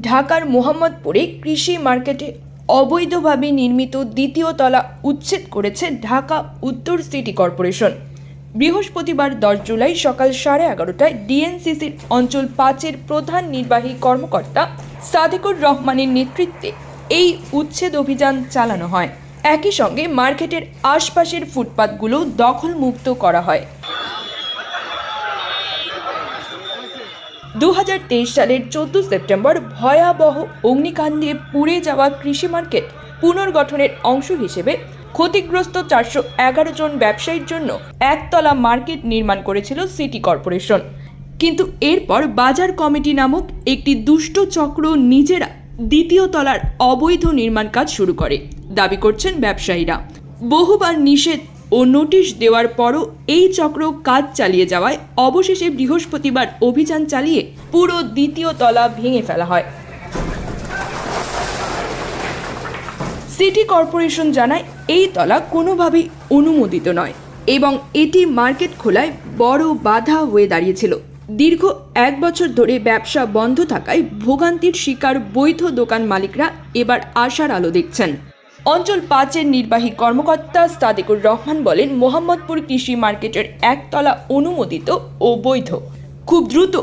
ঢাকার মোহাম্মদপুরে কৃষি মার্কেটে অবৈধভাবে নির্মিত দ্বিতীয় তলা উচ্ছেদ করেছে ঢাকা উত্তর সিটি কর্পোরেশন। বৃহস্পতিবার দশ জুলাই সকাল সাড়ে এগারোটায় ডিএনসিসির অঞ্চল পাঁচের প্রধান নির্বাহী কর্মকর্তা সাদিকুর রহমানের নেতৃত্বে এই উচ্ছেদ অভিযান চালানো হয়। একই সঙ্গে মার্কেটের আশপাশের ফুটপাতগুলো দখলমুক্ত করা হয়। দু হাজার তেইশ সালের চোদ্দ সেপ্টেম্বর ভয়াবহ অগ্নিকাণ্ডে পুড়ে যাওয়া কৃষি মার্কেট পুনর্গঠনের অংশ হিসেবে ক্ষতিগ্রস্ত চারশো এগারো জন ব্যবসায়ীর জন্য একতলা মার্কেট নির্মাণ করেছিল সিটি কর্পোরেশন। কিন্তু এরপর বাজার কমিটি নামক একটি দুষ্ট চক্র নিজেরা দ্বিতীয় তলার অবৈধ নির্মাণ কাজ শুরু করে, দাবি করছেন ব্যবসায়ীরা। বহুবার নিষেধ ও নোটিশ দেওয়ার পরও এই চক্র কাজ চালিয়ে যাওয়ায় অবশেষে বৃহস্পতিবার অভিযান চালিয়ে পুরো দ্বিতীয় তলা ভেঙে ফেলা হয়। সিটি কর্পোরেশন জানায় এই তলা কোনোভাবেই অনুমোদিত নয় এবং এটি মার্কেট খোলায় বড় বাধা হয়ে দাঁড়িয়েছিল। দীর্ঘ এক বছর ধরে ব্যবসা বন্ধ থাকায় ভোগান্তির শিকার বৈধ দোকান মালিকরা এবার আশার আলো দেখছেন। অঞ্চল পাঁচের নির্বাহী কর্মকর্তা সাদেকুর রহমান বলেন, মোহাম্মদপুর কৃষি মার্কেটের একতলা অনুমোদিত ও বৈধ। খুব দ্রুত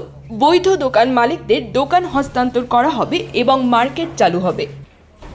বৈধ দোকান মালিকদের দোকান হস্তান্তর করা হবে এবং মার্কেট চালু হবে।